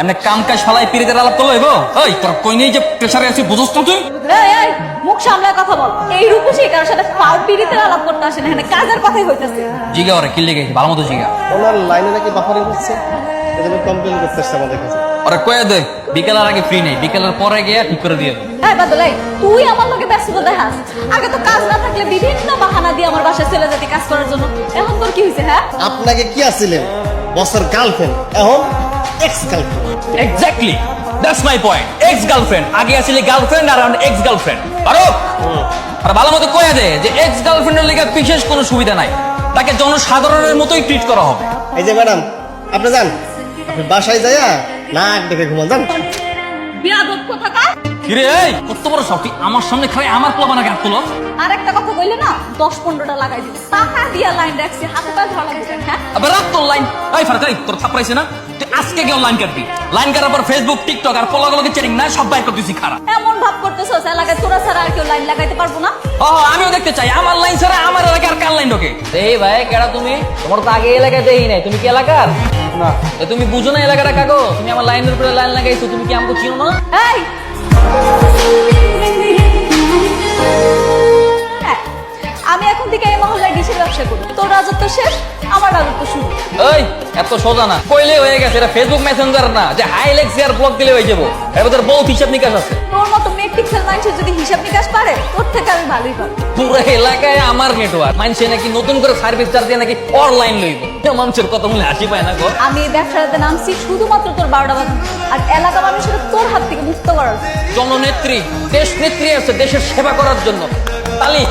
এমনি কাম কাজ ফালাই পিরিতের আলাপ করল এগো ওই তোর কই নেই যে প্রেসারে আছি বুঝছ না তুই? এই, এই, মুখ সামলায় কথা বল। এই রূপসী কারোর সাথে পাও পিড়িতে আলাপ করতে আসে না এখানে কাজের কথাই হইতেছে। জিগা ওরে কিল্লে গেছি ভালো মতো জিগা। ওনার লাইনে নাকি বাফারিং হচ্ছে? এজন্য কমপ্লেন করতে এসছে আমাদের কাছে। ওরা কয়ে দে বিকেলের আগে ফ্রি নেই বিকেলের পরে গিয়ে ঠিক করে দিয়ে দেবে। এই বাদলাই তুই আমার লোকে ব্যস্ততা দেখাস আগে তো কাজ না থাকলে বিভিন্ন বাহানা দিয়ে আমার বাসায় চলে যেতে কাজ করার জন্য। এখন তোর কি হয়েছে হ্যাঁ? আপনাকে কি আসছিলেন বসের গার্লফ্রেন্ড এখন? Ex girlfriend exactly that's my point ex girlfriend আগে আসলে গার্লফ্রেন্ড আর এক্স গার্লফ্রেন্ড আরও আর ভালো মতো কয়ে দে যে এক্স গার্লফ্রেন্ডের লেগে বিশেষ কোনো সুবিধা নাই। তাকে জনসাধারণের মতোই ট্রিট করা হবে। এই যে ম্যাডাম আপনি যান। আপনি বাসায় যাইয়া নাক ডেকে ঘুমান যান। বিয়াদব কিরে এই কত বড় সব আমার সামনে খালি আমার পোলা বানা হাত তুলো। আর একটা কথা কইলে না দশ পনেরোটা লাগাই দিব। টাকা দিয়া লাইন রাখছি হাতে পায়ে ধরা হ্যাঁ? আবার রাত তোর লাইন এই ফারকাই তোর থাপড়াইছে না? আজকে গিয়ে লাইন কাটবি? লাইন কাটার পর ফেসবুক টিকটক আর পোলাগুলোকে চেরিং না সব বাইর করতেছি খারাপ এমন ভাব করতেছ এলাকায় তোরা ছাড়া আর কেউ লাইন লাগাইতে পারব না? ও আমিও দেখতে চাই। আমার লাইন ছাড়া আমার এলাকার কার লাইন ঢোকে? এই ভাই কেডা তুমি? তোমার তো আগে এলাকায় দেই নাই। তুমি কি এলাকার? না। তুমি বুঝো না এলাকাটা কাকো? তুমি আমার লাইনের উপরে লাইন লাগাইছো তুমি কি আমাকে চিনো না? এই! এত সোজা না। কইলে হয়ে গেছে এটা ফেসবুক মেসেঞ্জার না। যে হাই লেক্সিয়ার ব্লক দিলে হয়ে যাব। এর ভিতরে বহুত হিসাব নিকাশ আছে। তোর মতো মেক পিক্সেল মানুষের যদি হিসাব নিকাশ পারে তোর থেকে আমি ভালোই পাবো। পুরো এলাকায় আমার নেটওয়ার্ক মানুষে নাকি নতুন করে সার্ভিস চার্জ দিয়ে নাকি অনলাইন লইব। মানুষের কথা বলে হাসি পায় না গো। আমি এই ব্যবসাটাতে নামছি শুধুমাত্র তোর বারোটা বাজার আর এলাকা মানুষের তোর হাত থেকে মুক্ত করার। জননেত্রী দেশ নেত্রী আছে দেশের সেবা করার জন্য। তালি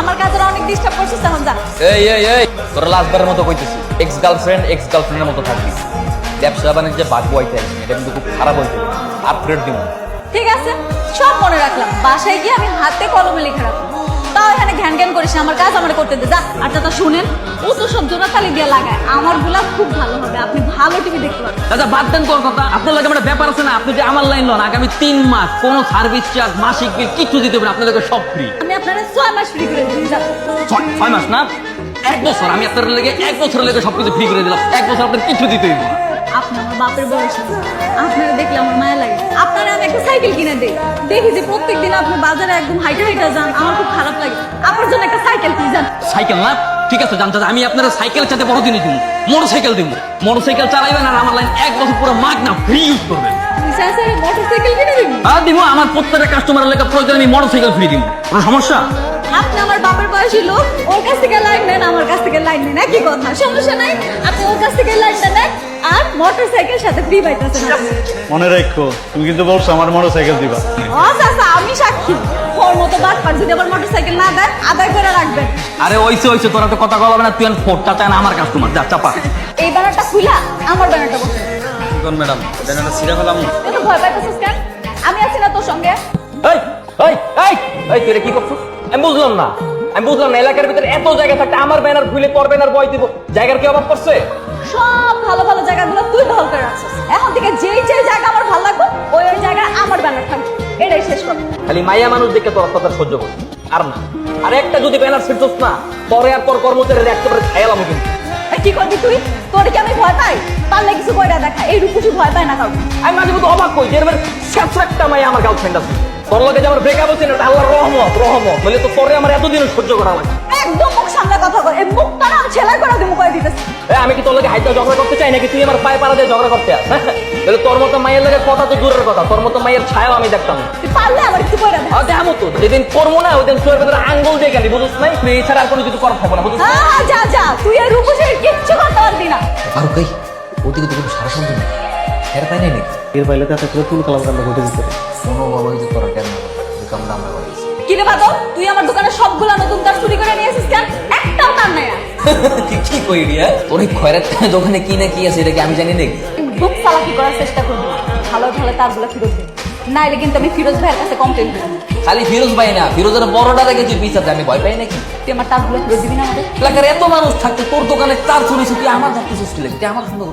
আমার কাছে অনেক ডিস্টার্ব করছিস এখন যা। এই এই এই তোর লাস্টবারের মতো কইতেছি এক্স গার্লফ্রেন্ড এক্স গার্লফ্রেন্ডের মতো থাকবি। ব্যবসা বাণিজ্যে বইতে আছে এটা কিন্তু খুব খারাপ হইতে আপগ্রেড দিব ঠিক আছে সব মনে রাখলাম। বাসায় গিয়ে আমি হাতে কলমে লিখে রাখব। তাও এখানে ঘ্যান ঘ্যান করিস না, আমার কাজ আমার করতে দে যা। আর তা শুনেন ও তো সব জোড়াতালি দিয়ে লাগায়। আমারগুলা খুব ভালো হবে আপনি ভালো টিভি দেখতে দাদা বাদ দেন তোর কথা। আপনার লাগে একটা ব্যাপার আছে না আপনি যে আমার লাইন লন আগামী তিন মাস কোনো সার্ভিস চার্জ মাসিক বিল কিছু দিতে হবে আপনাদেরকে সব ফ্রি আমি আপনারা ছয় মাস ফ্রি করে যা ছয় মাস না? এক বছর আমি আপনার লেগে এক বছরের লেগে সবকিছু ফ্রি করে দিলাম। এক বছর আপনার কিছু দিতে হইব না। আপনি আমার বাপের বয়স আপনারা দেখলে আমার মায়া লাগে। আপনারা আমি একটা সাইকেল কিনে দেই। দেখি যে প্রত্যেক দিন আপনি বাজারে একদম হাইটা হাইটা যান আমার খুব খারাপ লাগে। আমার জন্য একটা সাইকেল কিনে যান সাইকেল না? ঠিক আছে জানতে আমি আপনার সাইকেল চাইতে বড় জিনিস দিব মোটর সাইকেল দিব। মোটর সাইকেল চালাইবেন আর আমার লাইন এক বছর পুরো মাগ না ফ্রি ইউজ করবেন মোটর সাইকেল কিনে দিবি। আর দিব আমার প্রত্যেকটা কাস্টমারের লেগে প্রয়োজন আমি মোটর সাইকেল ফ্রি দিব। কোনো সমস্যা? আপনি আমার বাপের বয়সী লোক ওর কাছ থেকে লাইন নেন আমার কাছ থেকে লাইন নেন। একই কথা সমস্যা নাই। আপনি ওর কাছ থেকে লাইনটা নেন আর মোটর সাইকেল সাথে ফ্রি পাইতেছেন মনে রাখো তুমি কিন্তু বলছো আমার মোটর সাইকেল দিবা। ও চাচা আমি সাক্ষী। ওর মতো বাদ পার যদি আমার মোটর সাইকেল না দেন আদায় করে রাখবেন। আরে ওইসে ওইসে তোরা তো কথা বলবে না তুই ফোরটা চায় না আমার কাস্টমার যা চাপা। এই ব্যানারটা খুলা আমার ব্যানারটা বসে কোন ম্যাডাম ব্যানারটা ছিঁড়ে ফেলাম। তুই তো ভয় পাইতেছিস কেন? আমি আছি না তোর সঙ্গে। এই এই এই এই তুই কি করছিস? আমি বুঝলাম না। আমি বুঝলাম না এলাকার ভিতরে এত জায়গা থাকতে আমার ব্যানার ভুলে তোর ব্যানার বয় দিব। জায়গার কি অভাব করছে? সব ভালো ভালো জায়গাগুলো তুই করে রাখছিস। এখন থেকে যেই যেই জায়গা আমার ভালো লাগবে ওই ওই জায়গা আমার ব্যানার থাকবে। এটাই শেষ কথা। খালি মাইয়া মানুষ দেখে তোর সহ্য করি আর না। আর একটা যদি ব্যানার ফিরতো না পরে আর তোর কর্মচারীর একেবারে আমি কিন্তু। কি করবি তুই? তোর কি আমি ভয় পাই? পারলে কিছু কইরা দেখা। এই রূপসী ভয় পায় না কাউকে। আমি মাঝে মধ্যে অবাক কই যে এবার শেষ মাই মাইয়া আমার গার্লফ্রেন্ড আছে। তোর লগে যে আমার ব্রেকআপ হচ্ছে না এটা আল্লাহর রহমত রহমত। বলে তো তোরে আমার এতদিন সহ্য করা লাগে একদম মুখ সামনে কথা কর। এই মুখটা না আমি করে দিমু কই দিতেছি। এ, আমি কি তোর লগে হাইটা ঝগড়া করতে চাই নাকি? তুই আমার পায়ে পাড়া দিয়ে ঝগড়া করতে আস তাহলে তোর মতো মায়ের লগে কথা তো দূরের কথা তোর মতো মায়ের ছায়াও আমি দেখতাম তুই পারলে আমার কিছু কইরা দে আর তো যেদিন করব না ওই দিন তোর ভেতরে আঙ্গুল দিয়ে গেলি বুঝিস নাই? তুই এছাড়া আর কোনো কিছু করা থাকব না বুঝিস হ্যাঁ হ্যাঁ, যা যা তুই এই রূপসীর কিচ্ছু করতে পারবি না। আর কই ওদিকে তো সারা শুনতে নেই। ফের পাই নাই নাকি এর করে কালাম কান্না ঘটে দিতে কোনো বাবা হয়তো তোরা কেন কামটা আমরা করেছি কি রে বাদল তুই আমার দোকানে সবগুলো নতুন তার চুরি করে নিয়ে এসেছিস কেন? একটাও তার নাই কি কই রিয়া তোর এই খয়রাত দোকানে কি না কি আছে এটা কি আমি জানি নাকি চালাকি করার চেষ্টা করবি। না। ভালো ভালো তারগুলো ফেরত দে। নাইলে কিন্তু আমি ফিরোজ ভাইয়ের কাছে কমপ্লেন করব খালি ফিরোজ ভাই না ফিরোজের বড়টা দেখে তুই বিচার আমি ভয় পাই নাকি? তুই আমার তারগুলো ফেরত দিবি না আমাদের। এলাকার এত মানুষ থাকতে তোর দোকানে তার শুনেছি তুই আমার ধরতেছিস কি লাগে তুই আমার সুন্দর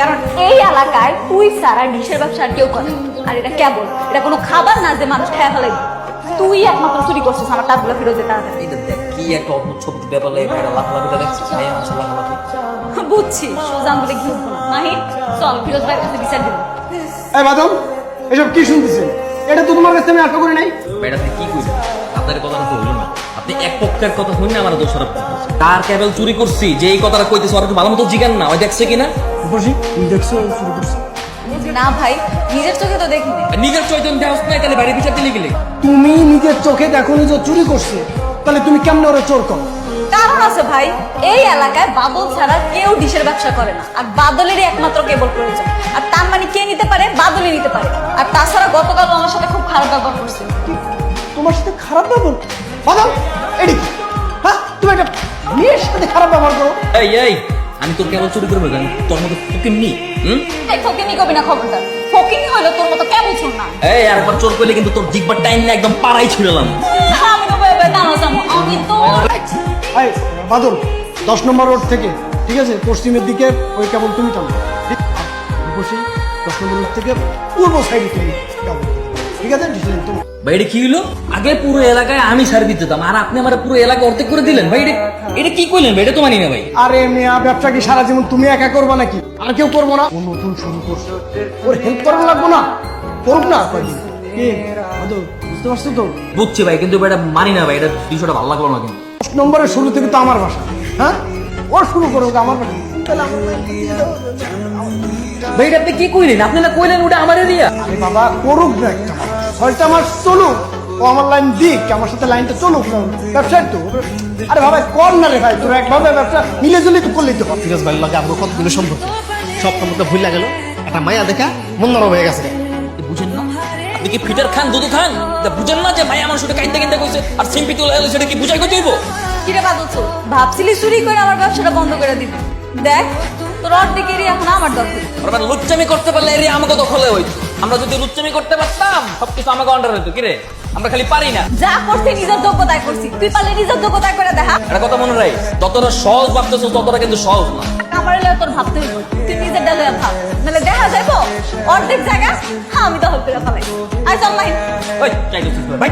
কারণ এই এলাকায় তুই সারা ডিশের ব্যবসা আর কেউ করে না। আর এটা কেবল এটা কোনো খাবার না যে মানুষ খেয়ে ফেলে। তুই একমাত্র চুরি করছিস আমার তাড়াতাড়ি এইটা দেখ কি একটা ব্যাপার লাগে একটা লাফালাফিটা দেখছিস ভাই আমার লাফালাফি। বুঝছি সুজান বলে না মাহি চল ফিরোজ ভাইয়ের কাছে বিচার দিব। এই বাদম এসব কি শুনতেছেন? এটা তো তোমার কাছে আমি আশা করি নাই। আপনি কি কইলেন আপনার কথাটা তো হইল না। আপনি এক পক্ষের কথা শুনে আমার দোষারোপ করতেছেন। তার কেবল চুরি করছি যে এই কথাটা কইতেছে ওর ভালো মতো জিগান না। ওই দেখছে কিনা? বসি দেখছ চুরি করছ। না ভাই নিজের চোখে তো দেখিনি। আর নিজের চৈতন্য দেওয়া নাই তাহলে বাইরে বিচার দিলে গেলে। তুমি নিজের চোখে দেখো নি যে চুরি করছে তাহলে তুমি কেমনে ওরা চোর কর? কারণ আছে ভাই এই এলাকায় বাদল ছাড়া কেউ ডিশের ব্যবসা করে না। আর বাদলেরই একমাত্র কেবল প্রয়োজন আর তার মানে কে নিতে পারে? বাদলই নিতে পারে। আর তাছাড়া গতকাল আমার সাথে খুব খারাপ ব্যবহার করছে। তোমার সাথে খারাপ ব্যবহার বাদম এডি হ্যাঁ তুমি একটা মেয়ের সাথে খারাপ ব্যবহার করো। এই এই আমি তোর কেবল চুরি করব জানি তোর মতো তোকে নি হুম? এই কবি না খবরদার? ফকিনি হইল তোর মতো কেমন শুন না। এই আরেকবার চোর করলে কিন্তু তোর জিগবার টাইম না একদম পাড়াই ছিড়লাম আমি তো ভেবে দাঁড়ো যাব। আমি তো এই বাদল দশ নম্বর রোড থেকে ঠিক আছে? পশ্চিমের দিকে ওই কেবল তুমি টানো। ঠিক বসি দশ নম্বর রোড থেকে পূর্ব সাইডে তুমি ঠিক আছে? ভাই এটা কি হইল? আগে পুরো এলাকায় আমি সার্ভিস দিতাম আর আপনি আমার পুরো এলাকা অর্ধেক করে দিলেন। ভাই এটা এটা কি কইলেন ভাই? এটা তো মানি না ভাই। আরে মেয়া ব্যবসা কি সারা জীবন তুমি একা করবা নাকি? আর কেউ করব না। ও নতুন শুরু করছে। ওর হেল্প করা লাগবো না? করুক না কি? বুঝতে পারছ তো? বুঝছি ভাই কিন্তু এটা মানি না ভাই এটা বিষয়টা ভালো লাগল না কিন্তু। দশ নম্বরের শুরু থেকে তো আমার বাসা। হ্যাঁ? ওর শুরু করুক আমার তাহলে দাও। ভাই এটা আপনি কি কইলেন? আপনি না কইলেন ওটা আমার এরিয়া আরে বাবা করুক না একটা। ছয়টা মাস চলুক। ও আমার লাইন দিক আমার সাথে লাইনটা চলুক না। ব্যবসায় তো। আরে বাবা কর না রে ভাই তোর একভাবে ব্যবসা মিলে জুলি তো করলেই তো ফিরোজ ভাইয়ের লগে আমরা কতগুলো সম্পর্ক সব সম্পর্ক ভুলে গেল। একটা মায়া দেখা মন নরম হয়ে গেছে। বুঝেন না? আপনি কি ফিটার খান দুধু খান? তা বুঝেন না যে ভাই আমার সাথে কাইতে কিনতে কইছে আর সিম্পি তুলে এলো সেটা কি বুঝাই কই দিব কিরে চোর ভাবছিলি চুরি করে আমার ব্যবসাটা বন্ধ করে দিবি। দেখ তোর অর্ধেকেরই এখন আমার দখল। আর আবার লুচ্চামি করতে পারলে এরিয়া আমাকে দখলে হইতো। আমরা যদি লুচ্চামি করতে পারতাম সবকিছু আমাকে অন্ডার হইতো। কিরে আমরা খালি পারি না। যা করছি নিজের যোগ্যতায় করছি। তুই পারলে নিজের যোগ্যতায় করে দেখা। কথা মনে রাখ যতটা সহজ ভাবতেছো ততটা কিন্তু সহজ না। আমার এলে তোর ভাবতে হইব। তুই নিজের ডালে ভাব। নাহলে দেখা যাইবো অর্ধেক জায়গা হ্যাঁ আমি দখল করে ফেলাই। আই চল নাই ওই চাই ভাই